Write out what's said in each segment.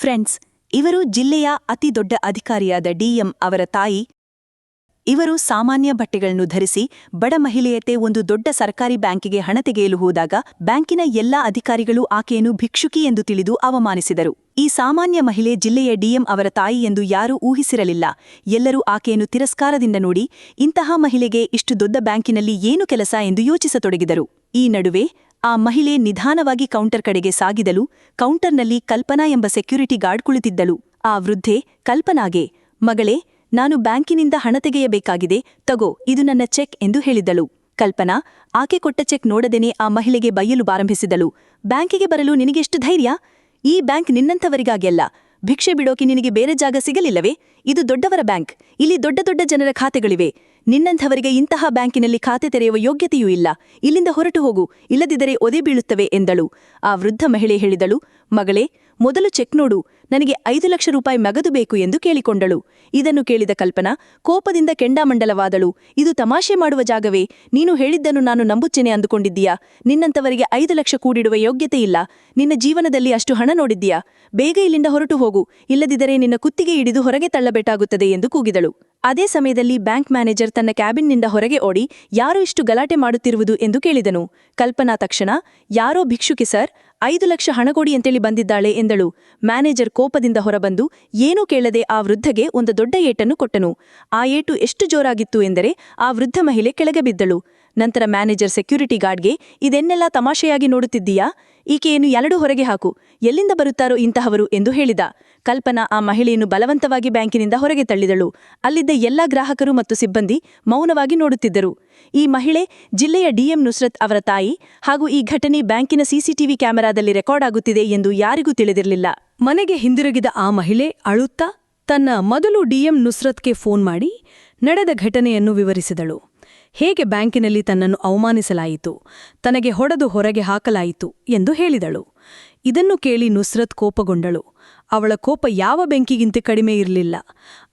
Friends, ಇವರು ಜಿಲ್ಲೆಯ ಅತಿ ದೊಡ್ಡ ಅಧಿಕಾರಿಯಾದ ಡಿಎಂ ಅವರ ತಾಯಿ. ಇವರು ಸಾಮಾನ್ಯ ಬಟ್ಟೆಗಳನ್ನು ಧರಿಸಿ ಬಡ ಮಹಿಳೆಯತೆ ಒಂದು ದೊಡ್ಡ ಸರ್ಕಾರಿ ಬ್ಯಾಂಕಿಗೆ ಹಣ ತೆಗೆಯಲು ಹೋದಾಗ ಬ್ಯಾಂಕಿನ ಎಲ್ಲಾ ಅಧಿಕಾರಿಗಳು ಆಕೆಯನ್ನು ಭಿಕ್ಷುಕಿ ಎಂದು ತಿಳಿದು ಅವಮಾನಿಸಿದರು. ಈ ಸಾಮಾನ್ಯ ಮಹಿಳೆ ಜಿಲ್ಲೆಯ ಡಿಎಂ ಅವರ ತಾಯಿ ಎಂದು ಯಾರೂ ಊಹಿಸಿರಲಿಲ್ಲ. ಎಲ್ಲರೂ ಆಕೆಯನ್ನು ತಿರಸ್ಕಾರದಿಂದ ನೋಡಿ, ಇಂತಹ ಮಹಿಳೆಗೆ ಇಷ್ಟು ದೊಡ್ಡ ಬ್ಯಾಂಕಿನಲ್ಲಿ ಏನು ಕೆಲಸ ಎಂದು ಯೋಚಿಸತೊಡಗಿದರು. ಈ ನಡುವೆ ಆ ಮಹಿಳೆ ನಿಧಾನವಾಗಿ ಕೌಂಟರ್ ಕಡೆಗೆ ಸಾಗಿದಳು. ಕೌಂಟರ್ನಲ್ಲಿ ಕಲ್ಪನಾ ಎಂಬ ಸೆಕ್ಯೂರಿಟಿ ಗಾರ್ಡ್ ಕುಳಿತಿದ್ದಳು. ಆ ವೃದ್ಧೆ, ಕಲ್ಪನಾಗೆ, ಮಗಳೇ, ನಾನು ಬ್ಯಾಂಕಿನಿಂದ ಹಣ ತೆಗೆಯಬೇಕಾಗಿದೆ. ತಗೋ, ಇದು ನನ್ನ ಚೆಕ್ ಎಂದು ಹೇಳಿದ್ದಳು. ಕಲ್ಪನಾ, ಆಕೆ ಕೊಟ್ಟ ಚೆಕ್ ನೋಡದೇನೆ ಆ ಮಹಿಳೆಗೆ ಬೈಯಲು ಪ್ರಾರಂಭಿಸಿದಳು. ಬ್ಯಾಂಕಿಗೆ ಬರಲು ನಿನಗೆಷ್ಟು ಧೈರ್ಯ? ಈ ಬ್ಯಾಂಕ್ ನಿನ್ನಂಥವರಿಗಾಗೆಲ್ಲ ಭಿಕ್ಷೆ ಬಿಡೋಕೆ ನಿನಗೆ ಬೇರೆ ಜಾಗ ಸಿಗಲಿಲ್ಲವೇ? ಇದು ದೊಡ್ಡವರ ಬ್ಯಾಂಕ್. ಇಲ್ಲಿ ದೊಡ್ಡ ದೊಡ್ಡ ಜನರ ಖಾತೆಗಳಿವೆ. ನಿನ್ನಂಥವರಿಗೆ ಇಂತಹ ಬ್ಯಾಂಕಿನಲ್ಲಿ ಖಾತೆ ತೆರೆಯುವ ಯೋಗ್ಯತೆಯೂ ಇಲ್ಲ. ಇಲ್ಲಿಂದ ಹೊರಟು ಹೋಗು. ಇಲ್ಲದಿದ್ದರೆ ಒದೆ ಬೀಳುತ್ತವೆ ಎಂದಳು. ಆ ವೃದ್ಧ ಮಹಿಳೆ ಹೇಳಿದಳು, ಮಗಳೇ ಮೊದಲು ಚೆಕ್ ನೋಡು, ನನಗೆ ಐದು ಲಕ್ಷ ರೂಪಾಯಿ ಮಗದು ಬೇಕು ಎಂದು ಕೇಳಿಕೊಂಡಳು. ಇದನ್ನು ಕೇಳಿದ ಕಲ್ಪನಾ, ಕೋಪದಿಂದ ಕೆಂಡಾಮಂಡಲವಾದಳು. ಇದು ತಮಾಷೆ ಮಾಡುವ ಜಾಗವೇ, ನೀನು ಹೇಳಿದ್ದನ್ನು ನಾನು ನಂಬುತ್ತೇನೆ ಅಂದುಕೊಂಡಿದ್ದೀಯಾ? ನಿನ್ನಂತವರಿಗೆ ಐದು ಲಕ್ಷ ಕೂಡಿಡುವ ಯೋಗ್ಯತೆ ಇಲ್ಲ. ನಿನ್ನ ಜೀವನದಲ್ಲಿ ಅಷ್ಟು ಹಣ ನೋಡಿದ್ದೀಯಾ? ಬೇಗ ಇಲ್ಲಿಂದ ಹೊರಟು ಹೋಗು, ಇಲ್ಲದಿದ್ದರೆ ನಿನ್ನ ಕುತ್ತಿಗೆ ಹಿಡಿದು ಹೊರಗೆ ತಳ್ಳಬೇಕಾಗುತ್ತದೆ ಎಂದು ಕೂಗಿದಳು. ಅದೇ ಸಮಯದಲ್ಲಿ ಬ್ಯಾಂಕ್ ಮ್ಯಾನೇಜರ್ ತನ್ನ ಕ್ಯಾಬಿನ್ನಿಂದ ಹೊರಗೆ ಓಡಿ, ಯಾರು ಇಷ್ಟು ಗಲಾಟೆ ಮಾಡುತ್ತಿರುವುದು? ಎಂದು ಕೇಳಿದನು. ಕಲ್ಪನಾ ತಕ್ಷಣ, ಯಾರೋ ಭಿಕ್ಷುಕಿ ಸರ್ ಐದು ಲಕ್ಷ ಹಣ ಕೊಡಿ ಅಂತೇಳಿ ಬಂದಿದ್ದಾಳೆ ಎಂದಳು. ಮ್ಯಾನೇಜರ್ ಕೋಪದಿಂದ ಹೊರಬಂದು, ಏನೂ ಕೇಳದೆ ಆ ವೃದ್ಧಗೆ ಒಂದು ದೊಡ್ಡ ಏಟನ್ನು ಕೊಟ್ಟನು. ಆ ಏಟು ಎಷ್ಟು ಜೋರಾಗಿತ್ತು ಎಂದರೆ, ಆ ವೃದ್ಧ ಮಹಿಳೆ ಕೆಳಗೆ ಬಿದ್ದಳು. ನಂತರ ಮ್ಯಾನೇಜರ್ ಸೆಕ್ಯೂರಿಟಿ ಗಾರ್ಡ್ಗೆ, ಇದೆನ್ನೆಲ್ಲ ತಮಾಷೆಯಾಗಿ ನೋಡುತ್ತಿದ್ದೀಯಾ? ಈಕೆಯನ್ನು ಎರಡು ಹೊರಗೆ ಹಾಕು. ಎಲ್ಲಿಂದ ಬರುತ್ತಾರೋ ಇಂತಹವರು? ಎಂದು ಹೇಳಿದ. ಕಲ್ಪನಾ ಆ ಮಹಿಳೆಯನ್ನು ಬಲವಂತವಾಗಿ ಬ್ಯಾಂಕಿನಿಂದ ಹೊರಗೆ ತಳ್ಳಿದಳು. ಅಲ್ಲಿದ್ದ ಎಲ್ಲಾ ಗ್ರಾಹಕರು ಮತ್ತು ಸಿಬ್ಬಂದಿ ಮೌನವಾಗಿ ನೋಡುತ್ತಿದ್ದರು. ಈ ಮಹಿಳೆ ಜಿಲ್ಲೆಯ ಡಿಎಂ ನುಸ್ರತ್ ಅವರ ತಾಯಿ ಹಾಗೂ ಈ ಘಟನೆ ಬ್ಯಾಂಕಿನ ಸಿಸಿಟಿವಿ ಕ್ಯಾಮೆರಾದಲ್ಲಿ ರೆಕಾರ್ಡ್ ಆಗುತ್ತಿದೆ ಎಂದು ಯಾರಿಗೂ ತಿಳಿದಿರಲಿಲ್ಲ. ಮನೆಗೆ ಹಿಂದಿರುಗಿದ ಆ ಮಹಿಳೆ ಅಳುತ್ತಾ ತನ್ನ ಮೊದಲು ಡಿಎಂ ನುಸ್ರತ್ಗೆ ಫೋನ್ ಮಾಡಿ ನಡೆದ ಘಟನೆಯನ್ನು ವಿವರಿಸಿದಳು. ಹೇಗೆ ಬ್ಯಾಂಕಿನಲ್ಲಿ ತನ್ನನ್ನು ಅವಮಾನಿಸಲಾಯಿತು, ತನಗೆ ಹೊಡೆದು ಹೊರಗೆ ಹಾಕಲಾಯಿತು ಎಂದು ಹೇಳಿದಳು. ಇದನ್ನು ಕೇಳಿ ನುಸ್ರತ್ ಕೋಪಗೊಂಡಳು. ಅವಳ ಕೋಪ ಯಾವ ಬೆಂಕಿಗಿಂತ ಕಡಿಮೆ ಇರಲಿಲ್ಲ.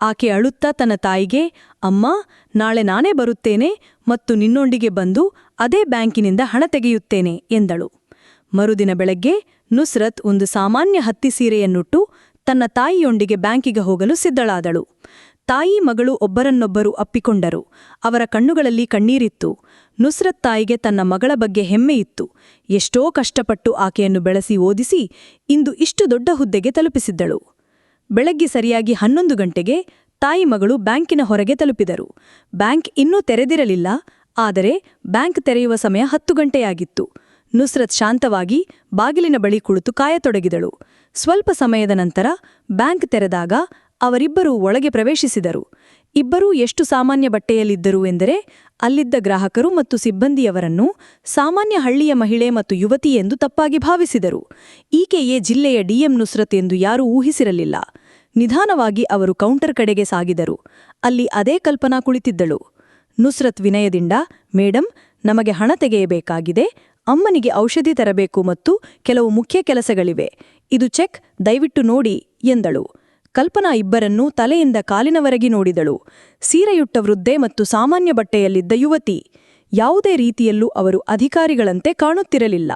ಆಕೆ ಅಳುತ್ತಾ ತನ್ನ ತಾಯಿಗೆ, ಅಮ್ಮ, ನಾಳೆ ನಾನೇ ಬರುತ್ತೇನೆ ಮತ್ತು ನಿನ್ನೊಂದಿಗೆ ಬಂದು ಅದೇ ಬ್ಯಾಂಕಿನಿಂದ ಹಣ ತೆಗೆಯುತ್ತೇನೆ, ಎಂದಳು. ಮರುದಿನ ಬೆಳಗ್ಗೆ ನುಸ್ರತ್ ಒಂದು ಸಾಮಾನ್ಯ ಹತ್ತಿ ಸೀರೆಯನ್ನುಟ್ಟು ತನ್ನ ತಾಯಿಯೊಂದಿಗೆ ಬ್ಯಾಂಕಿಗೆ ಹೋಗಲು ಸಿದ್ಧಳಾದಳು. ತಾಯಿ ಮಗಳು ಒಬ್ಬರನ್ನೊಬ್ಬರು ಅಪ್ಪಿಕೊಂಡರು. ಅವರ ಕಣ್ಣುಗಳಲ್ಲಿ ಕಣ್ಣೀರಿತ್ತು. ನುಸ್ರತ್ ತಾಯಿಗೆ ತನ್ನ ಮಗಳ ಬಗ್ಗೆ ಹೆಮ್ಮೆಯಿತ್ತು ಎಷ್ಟೋ ಕಷ್ಟಪಟ್ಟು ಆಕೆಯನ್ನು ಬೆಳೆಸಿ ಓದಿಸಿ ಇಂದು ಇಷ್ಟು ದೊಡ್ಡ ಹುದ್ದೆಗೆ ತಲುಪಿಸಿದ್ದಳು. ಬೆಳಗ್ಗೆ ಸರಿಯಾಗಿ ಹನ್ನೊಂದು ಗಂಟೆಗೆ ತಾಯಿ ಮಗಳು ಬ್ಯಾಂಕಿನ ಹೊರಗೆ ತಲುಪಿದರು. ಬ್ಯಾಂಕ್ ಇನ್ನೂ ತೆರೆದಿರಲಿಲ್ಲ, ಆದರೆ ಬ್ಯಾಂಕ್ ತೆರೆಯುವ ಸಮಯ ಹತ್ತು ಗಂಟೆಯಾಗಿತ್ತು. ನುಸ್ರತ್ ಶಾಂತವಾಗಿ ಬಾಗಿಲಿನ ಬಳಿ ಕುಳಿತು ಕಾಯತೊಡಗಿದಳು. ಸ್ವಲ್ಪ ಸಮಯದ ನಂತರ ಬ್ಯಾಂಕ್ ತೆರೆದಾಗ ಅವರಿಬ್ಬರೂ ಒಳಗೆ ಪ್ರವೇಶಿಸಿದರು. ಇಬ್ಬರೂ ಎಷ್ಟು ಸಾಮಾನ್ಯ ಬಟ್ಟೆಯಲ್ಲಿದ್ದರು ಎಂದರೆ, ಅಲ್ಲಿದ್ದ ಗ್ರಾಹಕರು ಮತ್ತು ಸಿಬ್ಬಂದಿಯವರನ್ನು ಸಾಮಾನ್ಯ ಹಳ್ಳಿಯ ಮಹಿಳೆ ಮತ್ತು ಯುವತಿ ಎಂದು ತಪ್ಪಾಗಿ ಭಾವಿಸಿದರು. ಈಕೆಯೇ ಜಿಲ್ಲೆಯ ಡಿಎಂ ನುಸ್ರತ್ ಎಂದು ಯಾರೂ ಊಹಿಸಿರಲಿಲ್ಲ. ನಿಧಾನವಾಗಿ ಅವರು ಕೌಂಟರ್ ಕಡೆಗೆ ಸಾಗಿದರು. ಅಲ್ಲಿ ಅದೇ ಕಲ್ಪನಾ ಕುಳಿತಿದ್ದಳು. ನುಸ್ರತ್ ವಿನಯದಿಂದ, ಮೇಡಂ, ನಮಗೆ ಹಣ ತೆಗೆಯಬೇಕಾಗಿದೆ. ಅಮ್ಮನಿಗೆ ಔಷಧಿ ತರಬೇಕು ಮತ್ತು ಕೆಲವು ಮುಖ್ಯ ಕೆಲಸಗಳಿವೆ. ಇದು ಚೆಕ್, ದಯವಿಟ್ಟು ನೋಡಿ, ಎಂದಳು. ಕಲ್ಪನಾ ಇಬ್ಬರನ್ನು ತಲೆಯಿಂದ ಕಾಲಿನವರೆಗೆ ನೋಡಿದಳು. ಸೀರೆಯುಟ್ಟ ವೃದ್ಧೆ ಮತ್ತು ಸಾಮಾನ್ಯ ಬಟ್ಟೆಯಲ್ಲಿದ್ದ ಯುವತಿ. ಯಾವುದೇ ರೀತಿಯಲ್ಲೂ ಅವರು ಅಧಿಕಾರಿಗಳಂತೆ ಕಾಣುತ್ತಿರಲಿಲ್ಲ.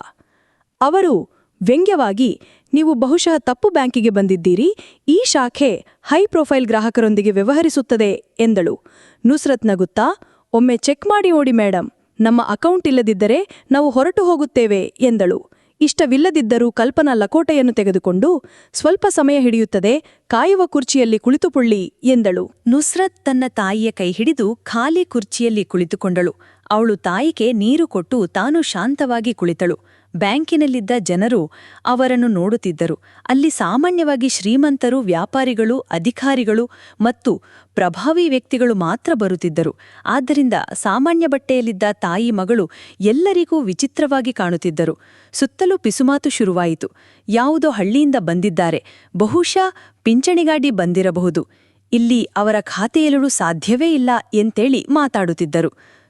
ಅವರು, ವ್ಯಂಗ್ಯವಾಗಿ, ನೀವು ಬಹುಶಃ ತಪ್ಪು ಬ್ಯಾಂಕಿಗೆ ಬಂದಿದ್ದೀರಿ, ಈ ಶಾಖೆ ಹೈ ಪ್ರೊಫೈಲ್ ಗ್ರಾಹಕರೊಂದಿಗೆ ವ್ಯವಹರಿಸುತ್ತದೆ, ಎಂದಳು. ನುಸ್ರತ್ ನಗುತ್ತಾ, ಒಮ್ಮೆ ಚೆಕ್ ಮಾಡಿ ಓಡಿ ಮೇಡಂ. ನಮ್ಮ ಅಕೌಂಟ್ ಇಲ್ಲದಿದ್ದರೆ ನಾವು ಹೊರಟು ಹೋಗುತ್ತೇವೆ, ಎಂದಳು. ಇಷ್ಟವಿಲ್ಲದಿದ್ದರೂ ಕಲ್ಪನಾ ಲಕೋಟೆಯನ್ನು ತೆಗೆದುಕೊಂಡು ಸ್ವಲ್ಪ ಸಮಯ ಹಿಡಿಯುತ್ತದೆ, ಕಾಯುವ ಕುರ್ಚಿಯಲ್ಲಿ ಕುಳಿತುಕೊಳ್ಳಿ ಎಂದಳು. ನುಸ್ರತ್ ತನ್ನ ತಾಯಿಯ ಕೈ ಹಿಡಿದು ಖಾಲಿ ಕುರ್ಚಿಯಲ್ಲಿ ಕುಳಿತುಕೊಂಡಳು. ಅವಳು ತಾಯಿಗೆ ನೀರು ಕೊಟ್ಟು ತಾನು ಶಾಂತವಾಗಿ ಕುಳಿತಳು. ಬ್ಯಾಂಕಿನಲ್ಲಿದ್ದ ಜನರು ಅವರನ್ನು ನೋಡುತ್ತಿದ್ದರು. ಅಲ್ಲಿ ಸಾಮಾನ್ಯವಾಗಿ ಶ್ರೀಮಂತರು, ವ್ಯಾಪಾರಿಗಳು, ಅಧಿಕಾರಿಗಳು ಮತ್ತು ಪ್ರಭಾವಿ ವ್ಯಕ್ತಿಗಳು ಮಾತ್ರ ಬರುತ್ತಿದ್ದರು. ಆದ್ದರಿಂದ ಸಾಮಾನ್ಯ ಬಟ್ಟೆಯಲ್ಲಿದ್ದ ತಾಯಿ ಮಗಳು ಎಲ್ಲರಿಗೂ ವಿಚಿತ್ರವಾಗಿ ಕಾಣುತ್ತಿದ್ದರು. ಸುತ್ತಲೂ ಪಿಸುಮಾತು ಶುರುವಾಯಿತು. ಯಾವುದೋ ಹಳ್ಳಿಯಿಂದ ಬಂದಿದ್ದಾರೆ. ಬಹುಶಃ ಪಿಂಚಣಿಗಾಡಿ ಬಂದಿರಬಹುದು. ಇಲ್ಲಿ ಅವರ ಖಾತೆಯಲ್ಲೂ ಸಾಧ್ಯವೇ ಇಲ್ಲ ಎಂತೇಳಿ ಮಾತಾಡುತ್ತಿದ್ದರು.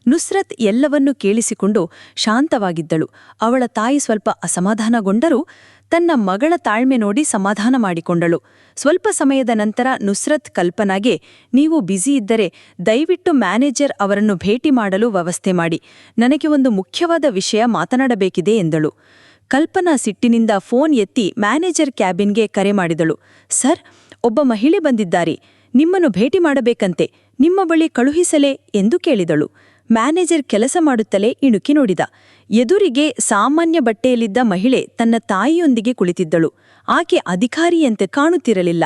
ನುಸ್ರತ್ ಎಲ್ಲವನ್ನೂ ಕೇಳಿಸಿಕೊಂಡು ಶಾಂತವಾಗಿದ್ದಳು. ಅವಳ ತಾಯಿ ಸ್ವಲ್ಪ ಅಸಮಾಧಾನಗೊಂಡರೂ ತನ್ನ ಮಗಳ ತಾಳ್ಮೆ ನೋಡಿ ಸಮಾಧಾನ ಮಾಡಿಕೊಂಡಳು. ಸ್ವಲ್ಪ ಸಮಯದ ನಂತರ ನುಸ್ರತ್ ಕಲ್ಪನಾಗೆ, ನೀವು ಬ್ಯುಸಿ ಇದ್ದರೆ ದಯವಿಟ್ಟು ಮ್ಯಾನೇಜರ್ ಅವರನ್ನು ಭೇಟಿ ಮಾಡಲು ವ್ಯವಸ್ಥೆ ಮಾಡಿ. ನನಗೆ ಒಂದು ಮುಖ್ಯವಾದ ವಿಷಯ ಮಾತನಾಡಬೇಕಿದೆ, ಎಂದಳು. ಕಲ್ಪನಾ ಸಿಟ್ಟಿನಿಂದ ಫೋನ್ ಎತ್ತಿ ಮ್ಯಾನೇಜರ್ ಕ್ಯಾಬಿನ್ಗೆ ಕರೆ ಮಾಡಿದಳು. ಸರ್, ಒಬ್ಬ ಮಹಿಳೆ ಬಂದಿದ್ದಾರೆ. ನಿಮ್ಮನ್ನು ಭೇಟಿ ಮಾಡಬೇಕಂತೆ. ನಿಮ್ಮ ಬಳಿ ಕಳುಹಿಸಲೇ, ಎಂದು ಕೇಳಿದಳು. ಮ್ಯಾನೇಜರ್ ಕೆಲಸ ಮಾಡುತ್ತಲೇ ಇಣುಕಿ ನೋಡಿದ. ಎದುರಿಗೆ ಸಾಮಾನ್ಯ ಬಟ್ಟೆಯಲ್ಲಿದ್ದ ಮಹಿಳೆ ತನ್ನ ತಾಯಿಯೊಂದಿಗೆ ಕುಳಿತಿದ್ದಳು. ಆಕೆ ಅಧಿಕಾರಿಯಂತೆ ಕಾಣುತ್ತಿರಲಿಲ್ಲ.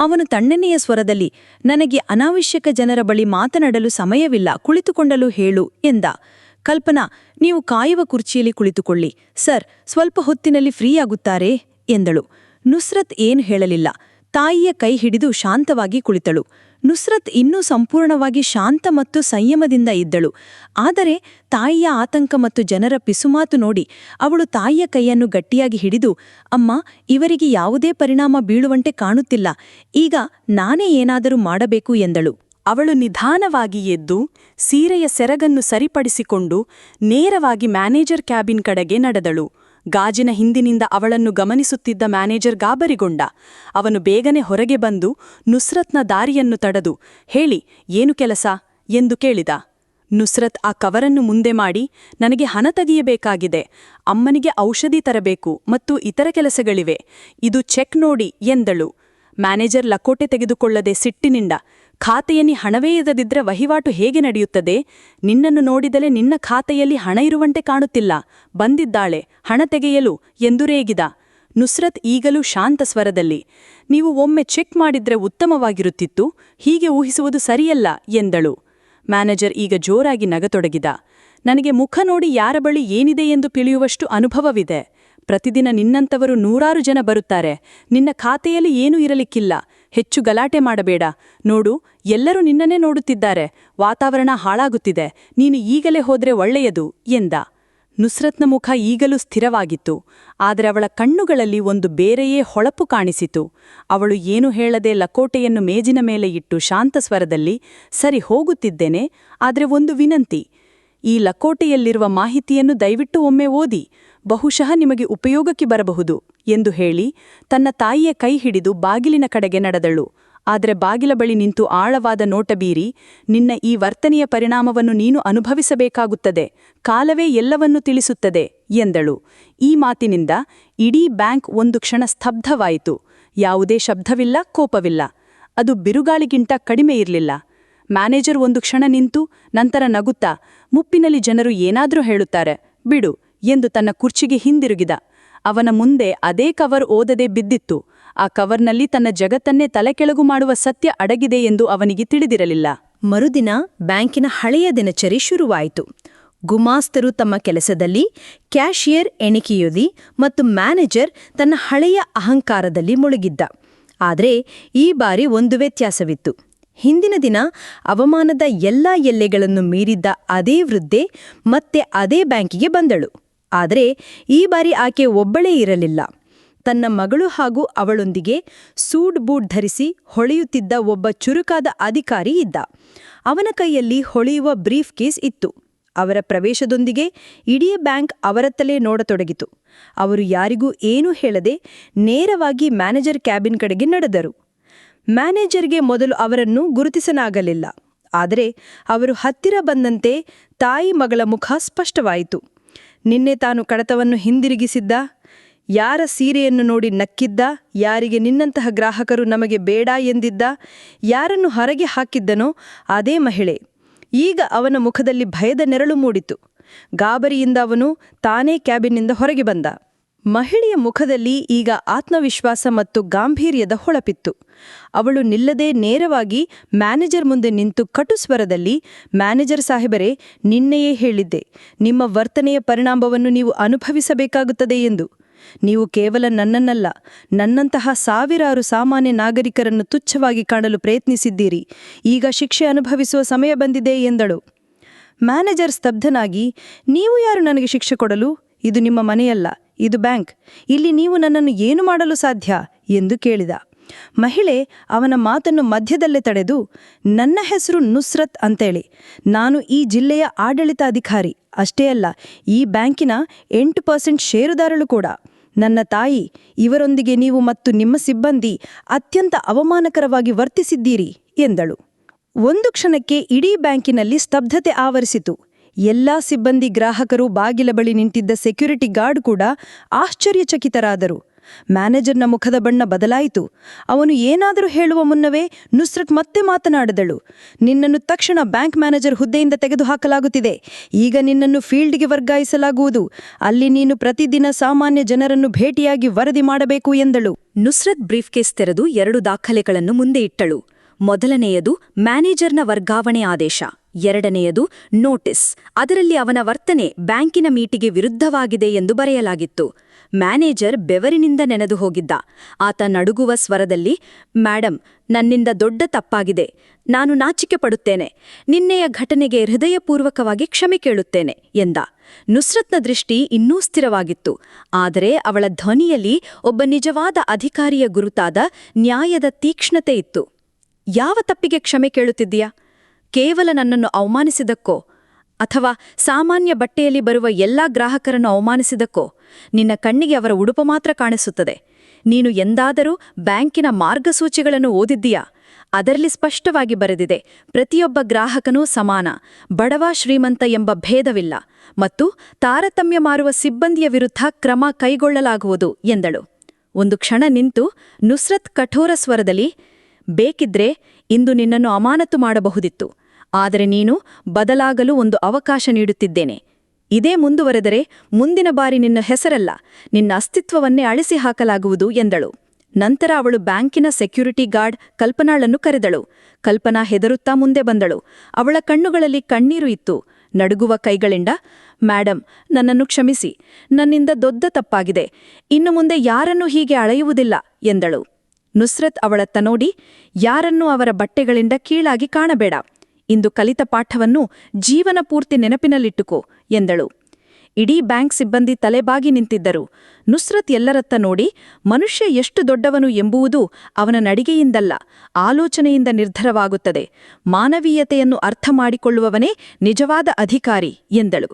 ಅವನು ತಣ್ಣನೆಯ ಸ್ವರದಲ್ಲಿ, ನನಗೆ ಅನಾವಶ್ಯಕ ಜನರ ಬಳಿ ಮಾತನಾಡಲು ಸಮಯವಿಲ್ಲ, ಕುಳಿತುಕೊಂಡಲು ಹೇಳು ಎಂದ. ಕಲ್ಪನಾ, ನೀವು ಕಾಯುವ ಕುರ್ಚಿಯಲ್ಲಿ ಕುಳಿತುಕೊಳ್ಳಿ. ಸರ್, ಸ್ವಲ್ಪ ಹೊತ್ತಿನಲ್ಲಿ ಫ್ರೀಯಾಗುತ್ತಾರೆ ಎಂದಳು. ನುಸ್ರತ್ ಏನು ಹೇಳಲಿಲ್ಲ. ತಾಯಿಯ ಕೈ ಹಿಡಿದು ಶಾಂತವಾಗಿ ಕುಳಿತಳು. ನುಸ್ರತ್ ಇನ್ನೂ ಸಂಪೂರ್ಣವಾಗಿ ಶಾಂತ ಮತ್ತು ಸಂಯಮದಿಂದ ಇದ್ದಳು. ಆದರೆ ತಾಯಿಯ ಆತಂಕ ಮತ್ತು ಜನರ ಪಿಸುಮಾತು ನೋಡಿ ಅವಳು ತಾಯಿಯ ಕೈಯನ್ನು ಗಟ್ಟಿಯಾಗಿ ಹಿಡಿದು, ಅಮ್ಮ, ಇವರಿಗೆ ಯಾವುದೇ ಪರಿಣಾಮ ಬೀಳುವಂತೆ ಕಾಣುತ್ತಿಲ್ಲ. ಈಗ ನಾನೇ ಏನಾದರೂ ಮಾಡಬೇಕು ಎಂದಳು. ಅವಳು ನಿಧಾನವಾಗಿ ಎದ್ದು ಸೀರೆಯ ಸೆರಗನ್ನು ಸರಿಪಡಿಸಿಕೊಂಡು ನೇರವಾಗಿ ಮ್ಯಾನೇಜರ್ ಕ್ಯಾಬಿನ್ ಕಡೆಗೆ ನಡೆದಳು. ಗಾಜಿನ ಹಿಂದಿನಿಂದ ಅವಳನ್ನು ಗಮನಿಸುತ್ತಿದ್ದ ಮ್ಯಾನೇಜರ್ ಗಾಬರಿಗೊಂಡ. ಅವನು ಬೇಗನೆ ಹೊರಗೆ ಬಂದು, ನುಸ್ರತ್ನ ದಾರಿಯನ್ನು ತಡೆದು, ಹೇಳಿ, ಏನು ಕೆಲಸ? ಎಂದು ಕೇಳಿದ. ನುಸ್ರತ್ ಆ ಕವರನ್ನು ಮುಂದೆ ಮಾಡಿ, ನನಗೆ ಹಣ ತೆಗೆಯಬೇಕಾಗಿದೆ, ಅಮ್ಮನಿಗೆ ಔಷಧಿ ತರಬೇಕು ಮತ್ತು ಇತರ ಕೆಲಸಗಳಿವೆ, ಇದು ಚೆಕ್ ನೋಡಿ ಎಂದಳು. ಮ್ಯಾನೇಜರ್ ಲಕೋಟೆ ತೆಗೆದುಕೊಳ್ಳದೆ ಸಿಟ್ಟಿನಿಂದ ಖಾತೆಯಲ್ಲಿ ಹಣವೇ ಇರದಿದ್ರೆ ವಹಿವಾಟು ಹೇಗೆ ನಡೆಯುತ್ತದೆ? ನಿನ್ನನ್ನು ನೋಡಿದಲೆ ನಿನ್ನ ಖಾತೆಯಲ್ಲಿ ಹಣ ಇರುವಂತೆ ಕಾಣುತ್ತಿಲ್ಲ. ಬಂದಿದ್ದಾಳೆ, ಹಣ ತೆಗೆಯಲು ಎಂದು ರೇಗಿದ ನುಸ್ರತ್ ಈಗಲೂ ಶಾಂತ ಸ್ವರದಲ್ಲಿ, ನೀವು ಒಮ್ಮೆ ಚೆಕ್ ಮಾಡಿದ್ರೆ ಉತ್ತಮವಾಗಿರುತ್ತಿತ್ತು, ಹೀಗೆ ಊಹಿಸುವುದು ಸರಿಯಲ್ಲ, ಎಂದಳು. ಮ್ಯಾನೇಜರ್ ಈಗ ಜೋರಾಗಿ ನಗತೊಡಗಿದ. ನನಗೆ ಮುಖ ನೋಡಿ ಯಾರ ಬಳಿ ಏನಿದೆ ಎಂದು ತಿಳಿಯುವಷ್ಟು ಅನುಭವವಿದೆ. ಪ್ರತಿದಿನ ನಿನ್ನಂತವರು ನೂರಾರು ಜನ ಬರುತ್ತಾರೆ. ನಿನ್ನ ಖಾತೆಯಲ್ಲಿ ಏನೂ ಇರಲಿಕ್ಕಿಲ್ಲ. ಹೆಚ್ಚು ಗಲಾಟೆ ಮಾಡಬೇಡ. ನೋಡು, ಎಲ್ಲರೂ ನಿನ್ನನ್ನೇ ನೋಡುತ್ತಿದ್ದಾರೆ. ವಾತಾವರಣ ಹಾಳಾಗುತ್ತಿದೆ. ನೀನು ಈಗಲೇ ಹೋದ್ರೆ ಒಳ್ಳೆಯದು ಎಂದ. ನುಸ್ರತ್ನ ಮುಖ ಈಗಲೂ ಸ್ಥಿರವಾಗಿತ್ತು. ಆದರೆ ಅವಳ ಕಣ್ಣುಗಳಲ್ಲಿ ಒಂದು ಬೇರೆಯೇ ಹೊಳಪು ಕಾಣಿಸಿತು. ಅವಳು ಏನು ಹೇಳದೆ ಲಕೋಟೆಯನ್ನು ಮೇಜಿನ ಮೇಲೆ ಇಟ್ಟು ಶಾಂತ ಸ್ವರದಲ್ಲಿ, ಸರಿ, ಹೋಗುತ್ತಿದ್ದೇನೆ, ಆದರೆ ಒಂದು ವಿನಂತಿ. ಈ ಲಕೋಟೆಯಲ್ಲಿರುವ ಮಾಹಿತಿಯನ್ನು ದಯವಿಟ್ಟು ಒಮ್ಮೆ ಓದಿ. ಬಹುಶಃ ನಿಮಗೆ ಉಪಯೋಗಕ್ಕೆ ಬರಬಹುದು ಎಂದು ಹೇಳಿ ತನ್ನ ತಾಯಿಯ ಕೈ ಹಿಡಿದು ಬಾಗಿಲಿನ ಕಡೆಗೆ ನಡೆದಳು. ಆದರೆ ಬಾಗಿಲ ಬಳಿ ನಿಂತು ಆಳವಾದ ನೋಟ ಬೀರಿ ನಿನ್ನ ಈ ವರ್ತನೆಯ ಪರಿಣಾಮವನ್ನು ನೀನು ಅನುಭವಿಸಬೇಕಾಗುತ್ತದೆ, ಕಾಲವೇ ಎಲ್ಲವನ್ನೂ ತಿಳಿಸುತ್ತದೆ ಎಂದಳು. ಈ ಮಾತಿನಿಂದ ಇಡೀ ಬ್ಯಾಂಕ್ ಒಂದು ಕ್ಷಣ ಸ್ತಬ್ಧವಾಯಿತು. ಯಾವುದೇ ಶಬ್ದವಿಲ್ಲ, ಕೋಪವಿಲ್ಲ. ಅದು ಬಿರುಗಾಳಿಗಿಂತ ಕಡಿಮೆ ಇರಲಿಲ್ಲ. ಮ್ಯಾನೇಜರ್ ಒಂದು ಕ್ಷಣ ನಿಂತು ನಂತರ ನಗುತ್ತಾ, ಮುಪ್ಪಿನಲ್ಲಿ ಜನರು ಏನಾದರೂ ಹೇಳುತ್ತಾರೆ, ಬಿಡು. ಎಂದು ತನ್ನ ಕುರ್ಚಿಗೆ ಹಿಂದಿರುಗಿದ. ಅವನ ಮುಂದೆ ಅದೇ ಕವರ್ ಓದದೆ ಬಿದ್ದಿತ್ತು. ಆ ಕವರ್ನಲ್ಲಿ ತನ್ನ ಜಗತ್ತನ್ನೇ ತಲೆಕೆಳಗು ಮಾಡುವ ಸತ್ಯ ಅಡಗಿದೆ ಎಂದು ಅವನಿಗೆ ತಿಳಿದಿರಲಿಲ್ಲ. ಮರುದಿನ ಬ್ಯಾಂಕಿನ ಹಳೆಯ ದಿನಚರಿ ಶುರುವಾಯಿತು. ಗುಮಾಸ್ತರು ತಮ್ಮ ಕೆಲಸದಲ್ಲಿ ಕ್ಯಾಷಿಯರ್ ಎಣಿಕೆಯೊದಿ ಮತ್ತು ಮ್ಯಾನೇಜರ್ ತನ್ನ ಹಳೆಯ ಅಹಂಕಾರದಲ್ಲಿ ಮುಳುಗಿದ್ದ. ಆದರೆ ಈ ಬಾರಿ ಒಂದು ವ್ಯತ್ಯಾಸವಿತ್ತು. ಹಿಂದಿನ ದಿನ ಅವಮಾನದ ಎಲ್ಲ ಎಲ್ಲೆಗಳನ್ನು ಮೀರಿದ್ದ ಅದೇ ವೃದ್ಧೆ ಮತ್ತೆ ಅದೇ ಬ್ಯಾಂಕಿಗೆ ಬಂದಳು. ಆದರೆ ಈ ಬಾರಿ ಆಕೆ ಒಬ್ಬಳೇ ಇರಲಿಲ್ಲ. ತನ್ನ ಮಗಳು ಹಾಗೂ ಅವಳೊಂದಿಗೆ ಸೂಡ್ ಬೂಟ್ ಧರಿಸಿ ಹೊಳೆಯುತ್ತಿದ್ದ ಒಬ್ಬ ಚುರುಕಾದ ಅಧಿಕಾರಿ ಇದ್ದ. ಅವನ ಕೈಯಲ್ಲಿ ಹೊಳೆಯುವ ಬ್ರೀಫ್ ಕೇಸ್ ಇತ್ತು. ಅವರ ಪ್ರವೇಶದೊಂದಿಗೆ ಇಡೀ ಬ್ಯಾಂಕ್ ಅವರತ್ತಲೇ ನೋಡತೊಡಗಿತು. ಅವರು ಯಾರಿಗೂ ಏನೂ ಹೇಳದೆ ನೇರವಾಗಿ ಮ್ಯಾನೇಜರ್ ಕ್ಯಾಬಿನ್ ಕಡೆಗೆ ನಡೆದರು. ಮ್ಯಾನೇಜರ್ಗೆ ಮೊದಲು ಅವರನ್ನು ಗುರುತಿಸಲಾಗಲಿಲ್ಲ. ಆದರೆ ಅವರು ಹತ್ತಿರ ಬಂದಂತೆ ತಾಯಿ ಮಗಳ ಮುಖ ಸ್ಪಷ್ಟವಾಯಿತು. ನಿನ್ನೆ ತಾನು ಕಡತವನ್ನು ಹಿಂದಿರುಗಿಸಿದ್ದ? ಯಾರ ಸೀರೆಯನ್ನು ನೋಡಿ ನಕ್ಕಿದ್ದ? ಯಾರಿಗೆ ನಿನ್ನಂತಹ ಗ್ರಾಹಕರು ನಮಗೆ ಬೇಡ ಎಂದಿದ್ದ? ಯಾರನ್ನು ಹೊರಗೆ ಹಾಕಿದ್ದನೋ ಅದೇ ಮಹಿಳೆ. ಈಗ ಅವನ ಮುಖದಲ್ಲಿ ಭಯದ ನೆರಳು ಮೂಡಿತು. ಗಾಬರಿಯಿಂದ ಅವನು ತಾನೇ ಕ್ಯಾಬಿನ್ನಿಂದ ಹೊರಗೆ ಬಂದ. ಮಹಿಳೆಯ ಮುಖದಲ್ಲಿ ಈಗ ಆತ್ಮವಿಶ್ವಾಸ ಮತ್ತು ಗಾಂಭೀರ್ಯದ ಹೊಳಪಿತ್ತು. ಅವಳು ನಿಲ್ಲದೆ ನೇರವಾಗಿ ಮ್ಯಾನೇಜರ್ ಮುಂದೆ ನಿಂತು ಕಟು ಸ್ವರದಲ್ಲಿ, ಮ್ಯಾನೇಜರ್ ಸಾಹೇಬರೇ, ನಿನ್ನೆಯೇ ಹೇಳಿದ್ದೆ, ನಿಮ್ಮ ವರ್ತನೆಯ ಪರಿಣಾಮವನ್ನು ನೀವು ಅನುಭವಿಸಬೇಕಾಗುತ್ತದೆ ಎಂದು. ನೀವು ಕೇವಲ ನನ್ನನ್ನಲ್ಲ, ನನ್ನಂತಹ ಸಾವಿರಾರು ಸಾಮಾನ್ಯ ನಾಗರಿಕರನ್ನು ತುಚ್ಛವಾಗಿ ಕಾಣಲು ಪ್ರಯತ್ನಿಸಿದ್ದೀರಿ. ಈಗ ಶಿಕ್ಷೆ ಅನುಭವಿಸುವ ಸಮಯ ಬಂದಿದೆ, ಎಂದಳು. ಮ್ಯಾನೇಜರ್ ಸ್ತಬ್ಧನಾಗಿ, ನೀವು ಯಾರು ನನಗೆ ಶಿಕ್ಷೆ ಕೊಡಲು? ಇದು ನಿಮ್ಮ ಮನೆಯಲ್ಲ ಇದು ಬ್ಯಾಂಕ್. ಇಲ್ಲಿ ನೀವು ನನ್ನನ್ನು ಏನು ಮಾಡಲು ಸಾಧ್ಯ? ಎಂದು ಕೇಳಿದ. ಮಹಿಳೆ ಅವನ ಮಾತನ್ನು ಮಧ್ಯದಲ್ಲೇ ತಡೆದು, ನನ್ನ ಹೆಸರು ನುಸ್ರತ್ ಅಂತೇಳಿ. ನಾನು ಈ ಜಿಲ್ಲೆಯ ಆಡಳಿತಾಧಿಕಾರಿ. ಅಷ್ಟೇ ಅಲ್ಲ, ಈ ಬ್ಯಾಂಕಿನ ಎಂಟು ಪರ್ಸೆಂಟ್ ಷೇರುದಾರಳು ಕೂಡ. ನನ್ನ ತಾಯಿ, ಇವರೊಂದಿಗೆ ನೀವು ಮತ್ತು ನಿಮ್ಮ ಸಿಬ್ಬಂದಿ ಅತ್ಯಂತ ಅವಮಾನಕರವಾಗಿ ವರ್ತಿಸಿದ್ದೀರಿ, ಎಂದಳು. ಒಂದು ಕ್ಷಣಕ್ಕೆ ಇಡೀ ಬ್ಯಾಂಕಿನಲ್ಲಿ ಸ್ತಬ್ಧತೆ ಆವರಿಸಿತು. ಎಲ್ಲಾ ಸಿಬ್ಬಂದಿ ಗ್ರಾಹಕರು ಬಾಗಿಲ ಬಳಿ ನಿಂತಿದ್ದ ಸೆಕ್ಯುರಿಟಿ ಗಾರ್ಡ್ ಕೂಡ ಆಶ್ಚರ್ಯಚಕಿತರಾದರು. ಮ್ಯಾನೇಜರ್ನ ಮುಖದ ಬಣ್ಣ ಬದಲಾಯಿತು. ಅವನು ಏನಾದರೂ ಹೇಳುವ ಮುನ್ನವೇ ನುಸ್ರತ್ ಮತ್ತೆ ಮಾತನಾಡಿದಳು. ನಿನ್ನನ್ನು ತಕ್ಷಣ ಬ್ಯಾಂಕ್ ಮ್ಯಾನೇಜರ್ ಹುದ್ದೆಯಿಂದ ತೆಗೆದುಹಾಕಲಾಗುತ್ತಿದೆ. ಈಗ ನಿನ್ನನ್ನು ಫೀಲ್ಡ್ಗೆ ವರ್ಗಾಯಿಸಲಾಗುವುದು. ಅಲ್ಲಿ ನೀನು ಪ್ರತಿದಿನ ಸಾಮಾನ್ಯ ಜನರನ್ನು ಭೇಟಿಯಾಗಿ ವರದಿ ಮಾಡಬೇಕು ಎಂದಳು. ನುಸ್ರತ್ ಬ್ರೀಫ್ಕೇಸ್ ತೆರೆದು ಎರಡು ದಾಖಲೆಗಳನ್ನು ಮುಂದೆ ಇಟ್ಟಳು. ಮೊದಲನೆಯದು ಮ್ಯಾನೇಜರ್ನ ವರ್ಗಾವಣೆ ಆದೇಶ. ಎರಡನೆಯದು ನೋಟಿಸ್. ಅದರಲ್ಲಿ ಅವನ ವರ್ತನೆ ಬ್ಯಾಂಕಿನ ಮೀಟಿಗೆ ವಿರುದ್ಧವಾಗಿದೆ ಎಂದು ಬರೆಯಲಾಗಿತ್ತು. ಮ್ಯಾನೇಜರ್ ಬೆವರಿನಿಂದ ನೆನೆದು ಹೋಗಿದ್ದ. ಆತ ನಡುಗುವ ಸ್ವರದಲ್ಲಿ ಮ್ಯಾಡಮ್ ನನ್ನಿಂದ ದೊಡ್ಡ ತಪ್ಪಾಗಿದೆ. ನಾನು ನಾಚಿಕೆ ಪಡುತ್ತೇನೆ. ನಿನ್ನೆಯ ಘಟನೆಗೆ ಹೃದಯಪೂರ್ವಕವಾಗಿ ಕ್ಷಮೆ ಕೇಳುತ್ತೇನೆ, ಎಂದ. ನುಸ್ರತ್ನ ದೃಷ್ಟಿ ಇನ್ನೂ ಸ್ಥಿರವಾಗಿತ್ತು. ಆದರೆ ಅವಳ ಧ್ವನಿಯಲ್ಲಿ ಒಬ್ಬ ನಿಜವಾದ ಅಧಿಕಾರಿಯ ಗುರುತಾದ ನ್ಯಾಯದ ತೀಕ್ಷ್ಣತೆ ಇತ್ತು. ಯಾವ ತಪ್ಪಿಗೆ ಕ್ಷಮೆ ಕೇಳುತ್ತಿದ್ದೀಯಾ? ಕೇವಲ ನನ್ನನ್ನು ಅವಮಾನಿಸಿದಕ್ಕೋ ಅಥವಾ ಸಾಮಾನ್ಯ ಬಟ್ಟೆಯಲ್ಲಿ ಬರುವ ಎಲ್ಲಾ ಗ್ರಾಹಕರನ್ನು ಅವಮಾನಿಸಿದಕ್ಕೋ ನಿನ್ನ ಕಣ್ಣಿಗೆ ಅವರ ಉಡುಪು ಮಾತ್ರ ಕಾಣಿಸುತ್ತದೆ. ನೀನು ಎಂದಾದರೂ ಬ್ಯಾಂಕಿನ ಮಾರ್ಗಸೂಚಿಗಳನ್ನು ಓದಿದ್ದೀಯಾ? ಅದರಲ್ಲಿ ಸ್ಪಷ್ಟವಾಗಿ ಬರೆದಿದೆ, ಪ್ರತಿಯೊಬ್ಬ ಗ್ರಾಹಕನೂ ಸಮಾನ, ಬಡವ ಶ್ರೀಮಂತ ಎಂಬ ಭೇದವಿಲ್ಲ ಮತ್ತು ತಾರತಮ್ಯ ಮಾರುವ ಸಿಬ್ಬಂದಿಯ ವಿರುದ್ಧ ಕ್ರಮ ಕೈಗೊಳ್ಳಲಾಗುವುದು ಎಂದಳು. ಒಂದು ಕ್ಷಣ ನಿಂತು ನುಸ್ರತ್ ಕಠೋರ ಸ್ವರದಲ್ಲಿ ಬೇಕಿದ್ರೆ ಇಂದು ನಿನ್ನನ್ನು ಅಮಾನತು ಮಾಡಬಹುದಿತ್ತು. ಆದರೆ ನೀನು ಬದಲಾಗಲು ಒಂದು ಅವಕಾಶ ನೀಡುತ್ತಿದ್ದೇನೆ. ಇದೇ ಮುಂದುವರೆದರೆ ಮುಂದಿನ ಬಾರಿ ನಿನ್ನ ಹೆಸರಲ್ಲ, ನಿನ್ನ ಅಸ್ತಿತ್ವವನ್ನೇ ಅಳಿಸಿ ಹಾಕಲಾಗುವುದು ಎಂದಳು. ನಂತರ ಅವಳು ಬ್ಯಾಂಕಿನ ಸೆಕ್ಯೂರಿಟಿ ಗಾರ್ಡ್ ಕಲ್ಪನಾಳನ್ನು ಕರೆದಳು. ಕಲ್ಪನಾ ಹೆದರುತ್ತಾ ಮುಂದೆ ಬಂದಳು. ಅವಳ ಕಣ್ಣುಗಳಲ್ಲಿ ಕಣ್ಣೀರು ಇತ್ತು. ನಡುಗುವ ಕೈಗಳಿಂದ ಮ್ಯಾಡಮ್ ನನ್ನನ್ನು ಕ್ಷಮಿಸಿ. ನನ್ನಿಂದ ದೊಡ್ಡ ತಪ್ಪಾಗಿದೆ. ಇನ್ನು ಮುಂದೆ ಯಾರನ್ನೂ ಹೀಗೆ ಅಳೆಯುವುದಿಲ್ಲ, ಎಂದಳು. ನುಸ್ರತ್ ಅವಳತ್ತ ನೋಡಿ, ಯಾರನ್ನೂ ಅವರ ಬಟ್ಟೆಗಳಿಂದ ಕೀಳಾಗಿ ಕಾಣಬೇಡ. ಇಂದು ಕಲಿತ ಪಾಠವನ್ನು ಜೀವನ ಪೂರ್ತಿ ನೆನಪಿನಲ್ಲಿಟ್ಟುಕೋ, ಎಂದಳು. ಇಡೀ ಬ್ಯಾಂಕ್ ಸಿಬ್ಬಂದಿ ತಲೆಬಾಗಿ ನಿಂತಿದ್ದರು. ನುಸ್ರತ್ ಎಲ್ಲರತ್ತ ನೋಡಿ, ಮನುಷ್ಯ ಎಷ್ಟು ದೊಡ್ಡವನು ಎಂಬುವುದು ಅವನ ನಡಿಗೆಯಿಂದಲ್ಲ, ಆಲೋಚನೆಯಿಂದ ನಿರ್ಧಾರವಾಗುತ್ತದೆ. ಮಾನವೀಯತೆಯನ್ನು ಅರ್ಥ ಮಾಡಿಕೊಳ್ಳುವವನೇ ನಿಜವಾದ ಅಧಿಕಾರಿ, ಎಂದಳು.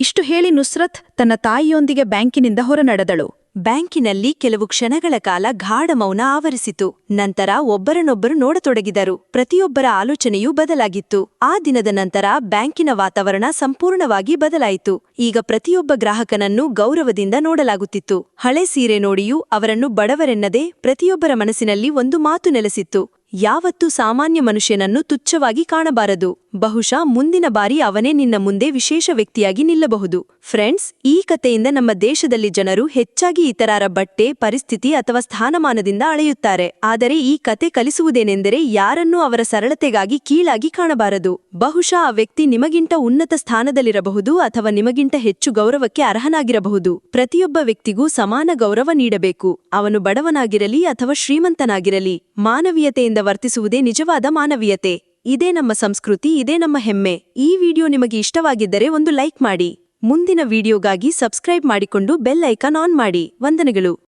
ಇಷ್ಟು ಹೇಳಿ ನುಸ್ರತ್ ತನ್ನ ತಾಯಿಯೊಂದಿಗೆ ಬ್ಯಾಂಕಿನಿಂದ ಹೊರನಡೆದಳು. ಬ್ಯಾಂಕಿನಲ್ಲಿ ಕೆಲವು ಕ್ಷಣಗಳ ಕಾಲ ಗಾಢ ಮೌನ ಆವರಿಸಿತು. ನಂತರ ಒಬ್ಬರನ್ನೊಬ್ಬರು ನೋಡತೊಡಗಿದರು. ಪ್ರತಿಯೊಬ್ಬರ ಆಲೋಚನೆಯೂ ಬದಲಾಗಿತ್ತು. ಆ ದಿನದ ನಂತರ ಬ್ಯಾಂಕಿನ ವಾತಾವರಣ ಸಂಪೂರ್ಣವಾಗಿ ಬದಲಾಯಿತು. ಈಗ ಪ್ರತಿಯೊಬ್ಬ ಗ್ರಾಹಕನನ್ನು ಗೌರವದಿಂದ ನೋಡಲಾಗುತ್ತಿತ್ತು. ಹಳೆ ಸೀರೆ ನೋಡಿಯೂ ಅವರನ್ನು ಬಡವರೆನ್ನದೆ ಪ್ರತಿಯೊಬ್ಬರ ಮನಸ್ಸಿನಲ್ಲಿ ಒಂದು ಮಾತು ನೆಲೆಸಿತ್ತು. ಯಾವತ್ತೂ ಸಾಮಾನ್ಯ ಮನುಷ್ಯನನ್ನು ತುಚ್ಛವಾಗಿ ಕಾಣಬಾರದು. ಬಹುಶಃ ಮುಂದಿನ ಬಾರಿ ಅವನೇ ನಿನ್ನ ಮುಂದೆ ವಿಶೇಷ ವ್ಯಕ್ತಿಯಾಗಿ ನಿಲ್ಲಬಹುದು. ಫ್ರೆಂಡ್ಸ್, ಈ ಕಥೆಯಿಂದ ನಮ್ಮ ದೇಶದಲ್ಲಿ ಜನರು ಹೆಚ್ಚಾಗಿ ಇತರರ ಬಟ್ಟೆ, ಪರಿಸ್ಥಿತಿ ಅಥವಾ ಸ್ಥಾನಮಾನದಿಂದ ಅಳೆಯುತ್ತಾರೆ. ಆದರೆ ಈ ಕತೆ ಕಲಿಸುವುದೇನೆಂದರೆ ಯಾರನ್ನೂ ಅವರ ಸರಳತೆಗಾಗಿ ಕೀಳಾಗಿ ಕಾಣಬಾರದು. ಬಹುಶಃ ಆ ವ್ಯಕ್ತಿ ನಿಮಗಿಂತ ಉನ್ನತ ಸ್ಥಾನದಲ್ಲಿರಬಹುದು ಅಥವಾ ನಿಮಗಿಂತ ಹೆಚ್ಚು ಗೌರವಕ್ಕೆ ಅರ್ಹನಾಗಿರಬಹುದು. ಪ್ರತಿಯೊಬ್ಬ ವ್ಯಕ್ತಿಗೂ ಸಮಾನ ಗೌರವ ನೀಡಬೇಕು. ಅವನು ಬಡವನಾಗಿರಲಿ ಅಥವಾ ಶ್ರೀಮಂತನಾಗಿರಲಿ, ಮಾನವೀಯತೆಯಿಂದ ವರ್ತಿಸುವುದೇ ನಿಜವಾದ ಮಾನವೀಯತೆ. ಇದೇ ನಮ್ಮ ಸಂಸ್ಕೃತಿ, ಇದೇ ನಮ್ಮ ಹೆಮ್ಮೆ. ಈ ವಿಡಿಯೋ ನಿಮಗೆ ಇಷ್ಟವಾಗಿದ್ದರೆ ಒಂದು ಲೈಕ್ ಮಾಡಿ. ಮುಂದಿನ ವಿಡಿಯೋಗಾಗಿ ಸಬ್ಸ್ಕ್ರೈಬ್ ಮಾಡಿಕೊಂಡು ಬೆಲ್ ಐಕಾನ್ ಆನ್ ಮಾಡಿ. ವಂದನೆಗಳು.